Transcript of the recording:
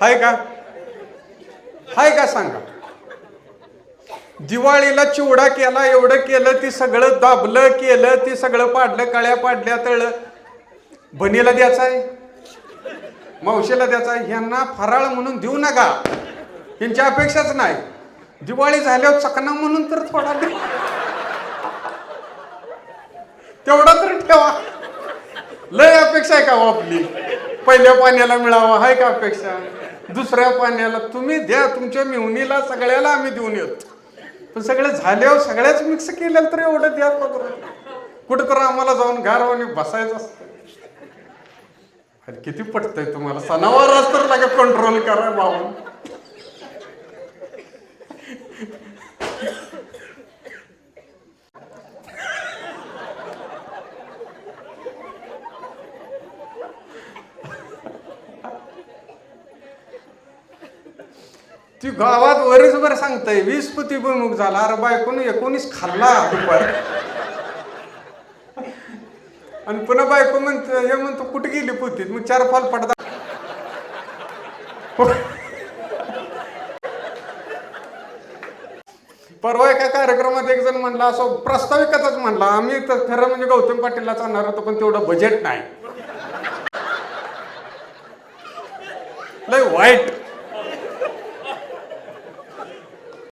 हाय का? हाय का सांगा? दिवाळीला चिवडा केला एवढं केलं ती सगळं दाबलं केलं ती सगळं पाडलं कळ्या पाडल्या तळलं. बनीला द्यायचं आहे मावशीला द्यायचा आहे ह्यांना फराळ म्हणून देऊ नका. यांची अपेक्षाच नाही. दिवाळी झाल्यावर चकना म्हणून तर थोडा तेवढा तर ठेवा. लय अपेक्षा आहे का हो आपली? पहिल्या पाण्याला मिळावा आहे का अपेक्षा? दुसऱ्या पाण्याला तुम्ही द्या तुमच्या मिवणीला सगळ्याला आम्ही देऊन येतो. पण सगळं झाल्यावर हो, सगळ्याच मिक्स केलेलं तर एवढं द्या कुठं तर आम्हाला जाऊन गारवाने बसायचं असतं. किती पटतंय तुम्हाला. सणावार तर लागे कंट्रोल करा बाबा ती गावात वरीसभर बरं सांगताय वीस पुती भुईमुख झाला अरे बायकोनं एकोणीस खाल्ला दुपार. आणि पुन्हा बायको म्हणत हे म्हणतो कुठे गेली पुतीत? मग चार फाल पडदा. परवा एका कार्यक्रमात एक जण म्हणला असं प्रस्ताविकच म्हणला आम्ही तर खरं म्हणजे गौतम पाटीलला चालणार होतो पण तेवढं बजेट नाही. लय वाईट.